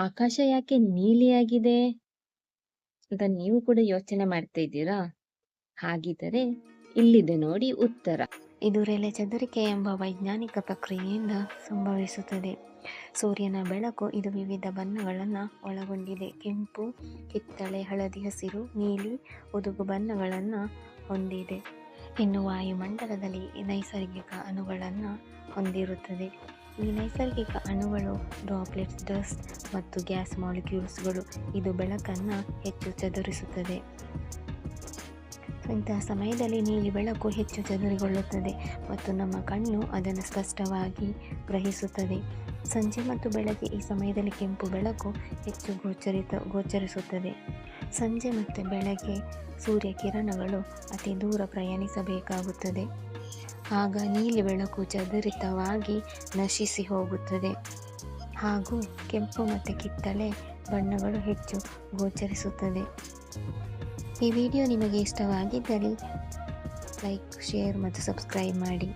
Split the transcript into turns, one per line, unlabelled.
ಆಕಾಶ ಯಾಕೆ ನೀಲಿಯಾಗಿದೆ? ಅಂತ ನೀವು ಕೂಡ ಯೋಚನೆ ಮಾಡ್ತಾ ಇದ್ದೀರಾ? ಹಾಗಿದ್ದರೆ ಇಲ್ಲಿದೆ ನೋಡಿ ಉತ್ತರ.
ಇದು ರೆಲೆ ಚದುರಿಕೆ ಎಂಬ ವೈಜ್ಞಾನಿಕ ಪ್ರಕ್ರಿಯೆಯಿಂದ ಸಂಭವಿಸುತ್ತದೆ. ಸೂರ್ಯನ ಬೆಳಕು ಇದು ವಿವಿಧ ಬಣ್ಣಗಳನ್ನು ಒಳಗೊಂಡಿದೆ. ಕೆಂಪು, ಕಿತ್ತಳೆ, ಹಳದಿ, ಹಸಿರು, ನೀಲಿ ಉದುಗು ಬಣ್ಣಗಳನ್ನು ಹೊಂದಿದೆ. ಇನ್ನು ವಾಯುಮಂಡಲದಲ್ಲಿ ನೈಸರ್ಗಿಕ ಅಣುಗಳನ್ನು ಹೊಂದಿರುತ್ತದೆ. ಈ ನೈಸರ್ಗಿಕ ಅಣುಗಳು ಡ್ರಾಪ್ಲೆಟ್ಸ್ ಡಸ್ಟ್ ಮತ್ತು ಗ್ಯಾಸ್ ಮಾಲಿಕ್ಯೂಲ್ಸ್ಗಳು ಇದು ಬೆಳಕನ್ನು ಹೆಚ್ಚು ಚದುರಿಸುತ್ತದೆ. ಇಂತಹ ಸಮಯದಲ್ಲಿ ನೀಲಿ ಬೆಳಕು ಹೆಚ್ಚು ಚದುರಿಗೊಳ್ಳುತ್ತದೆ ಮತ್ತು ನಮ್ಮ ಕಣ್ಣು ಅದನ್ನು ಸ್ಪಷ್ಟವಾಗಿ ಗ್ರಹಿಸುತ್ತದೆ. ಸಂಜೆ ಮತ್ತು ಬೆಳಗ್ಗೆ ಈ ಸಮಯದಲ್ಲಿ ಕೆಂಪು ಬೆಳಕು ಹೆಚ್ಚು ಗೋಚರಿತ, ಗೋಚರಿಸುತ್ತದೆ. ಸಂಜೆ ಮತ್ತು ಬೆಳಗ್ಗೆ ಸೂರ್ಯ ಕಿರಣಗಳು ಅತಿ ದೂರ ಪ್ರಯಾಣಿಸಬೇಕಾಗುತ್ತದೆ. ಆಗ ನೀಲಿ ಬೆಳಕು ಚದುರಿತವಾಗಿ ನಶಿಸಿ ಹೋಗುತ್ತದೆ. ಹಾಗೂ ಕೆಂಪು ಮತ್ತು ಕಿತ್ತಳೆ ಬಣ್ಣಗಳು ಹೆಚ್ಚು ಗೋಚರಿಸುತ್ತದೆ. ಈ ವಿಡಿಯೋ ನಿಮಗೆ ಇಷ್ಟವಾಗಿದ್ದಲ್ಲಿ ಲೈಕ್, ಶೇರ್ ಮತ್ತು ಸಬ್ಸ್ಕ್ರೈಬ್ ಮಾಡಿ.